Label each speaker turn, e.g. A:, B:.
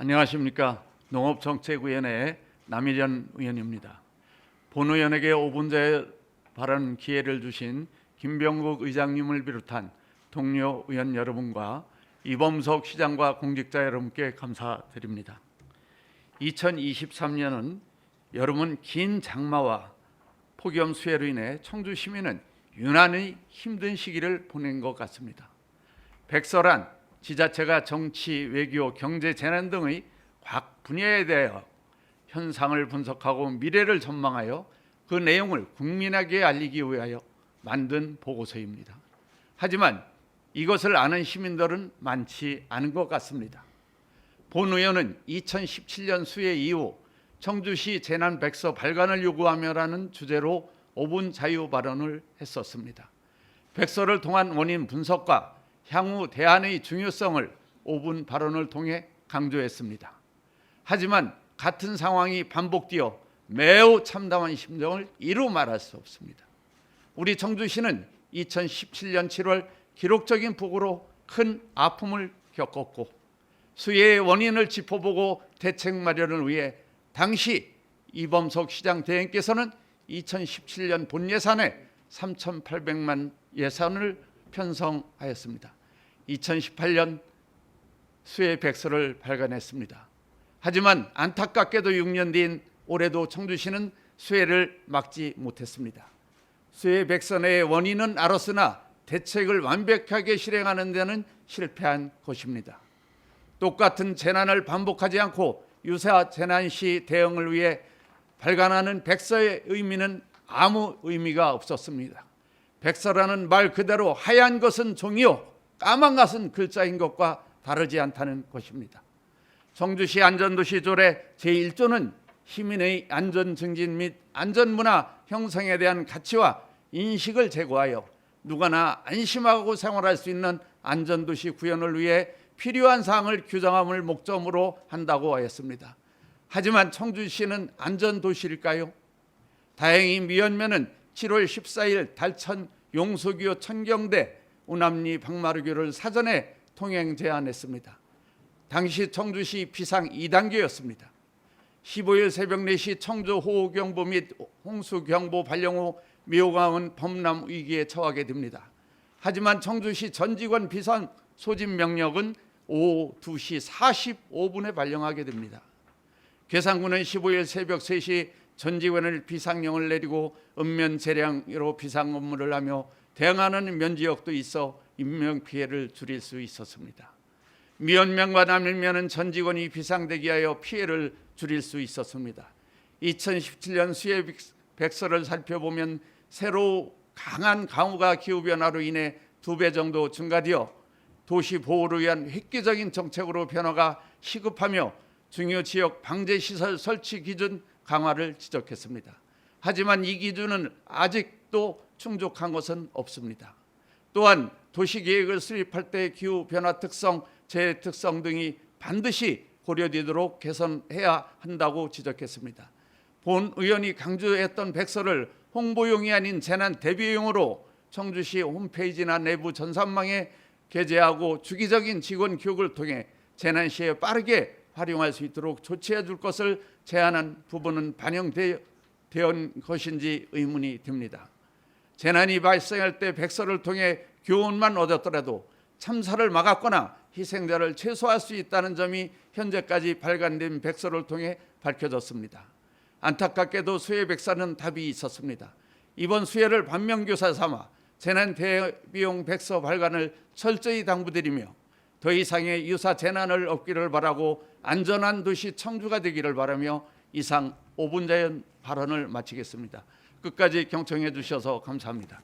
A: 안녕하십니까 농업정책위원회 남일현 의원입니다. 본 의원에게 5분제 발언 기회를 주신 김병국 의장님을 비롯한 동료 의원 여러분과 이범석 시장과 공직자 여러분께 감사드립니다. 2023년은 여름은 긴 장마와 폭염 수해로 인해 청주 시민은 유난히 힘든 시기를 보낸 것 같습니다. 백설한 지자체가 정치, 외교, 경제 재난 등의 각 분야에 대하여 현상을 분석하고 미래를 전망하여 그 내용을 국민에게 알리기 위하여 만든 보고서입니다. 하지만 이것을 아는 시민들은 많지 않은 것 같습니다. 본 의원은 2017년 수해 이후 청주시 재난 백서 발간을 요구하며라는 주제로 5분 자유 발언을 했었습니다. 백서를 통한 원인 분석과 향후 대안의 중요성을 5분 발언을 통해 강조했습니다. 하지만 같은 상황이 반복되어 매우 참담한 심정을 이루 말할 수 없습니다. 우리 청주시는 2017년 7월 기록적인 폭우로 큰 아픔을 겪었고 수해의 원인을 짚어보고 대책 마련을 위해 당시 이범석 시장 대행께서는 2017년 본 예산에 3,800만 예산을 편성하였습니다. 2018년 수해 백서를 발간했습니다. 하지만 안타깝게도 6년 뒤인 올해도 청주시는 수해를 막지 못했습니다. 수해 백선의 원인은 알았으나 대책을 완벽하게 실행하는 데는 실패한 것입니다. 똑같은 재난을 반복하지 않고 유사 재난 시 대응을 위해 발간하는 백서의 의미는 아무 의미가 없었습니다. 백서라는 말 그대로 하얀 것은 종이요 까만 것은 글자인 것과 다르지 않다는 것입니다. 청주시 안전도시 조례 제1조는 시민의 안전 증진 및 안전 문화 형성에 대한 가치와 인식을 제고하여 누구나 안심하고 생활할 수 있는 안전도시 구현을 위해 필요한 사항을 규정함을 목적으로 한다고 하였습니다. 하지만 청주시는 안전도시일까요? 다행히 미연면은 7월 14일 달천 용소교 천경대 우남리 박마루교를 사전에 통행 제한했습니다. 당시 청주시 비상 2단계였습니다. 15일 새벽 4시 청주 호우경보 및 홍수경보 발령 후 미호강은 범람 위기에 처하게 됩니다. 하지만 청주시 전 직원 비상 소집 명령은 오후 2시 45분에 발령하게 됩니다. 괴산군은 15일 새벽 3시 전 직원을 비상령을 내리고 읍면 재량으로 비상 업무를 하며 대응하는 면지역도 있어 인명 피해를 줄일 수 있었습니다. 미연면과 남일면은 전 직원이 비상대기하여 피해를 줄일 수 있었습니다. 2017년 수해 백서를 살펴보면 새로 강한 강우가 기후 변화로 인해 두 배 정도 증가되어 도시 보호를 위한 획기적인 정책으로 변화가 시급하며 중요 지역 방제 시설 설치 기준 강화를 지적했습니다. 하지만 이 기준은 아직도 충족한 것은 없습니다. 또한 도시 계획을 수립할 때 기후 변화 특성, 재해 특성 등이 반드시 고려되도록 개선해야 한다고 지적했습니다. 본 의원이 강조했던 백서를 홍보용이 아닌 재난 대비용으로 청주시 홈페이지나 내부 전산망에 게재하고 주기적인 직원 교육을 통해 재난 시에 빠르게 활용할 수 있도록 조치해 줄 것을 제안한 부분은 반영된 것인지 의문이 듭니다. 재난이 발생할 때 백서를 통해 교훈만 얻었더라도 참사를 막았거나 희생자를 최소화할 수 있다는 점이 현재까지 발간된 백서를 통해 밝혀졌습니다. 안타깝게도 수해 백서는 답이 있었습니다. 이번 수해를 반면교사 삼아 재난 대비용 백서 발간을 철저히 당부드리며 더 이상의 유사 재난을 없기를 바라고 안전한 도시 청주가 되기를 바라며 이상 5분 자연 발언을 마치겠습니다. 끝까지 경청해 주셔서 감사합니다.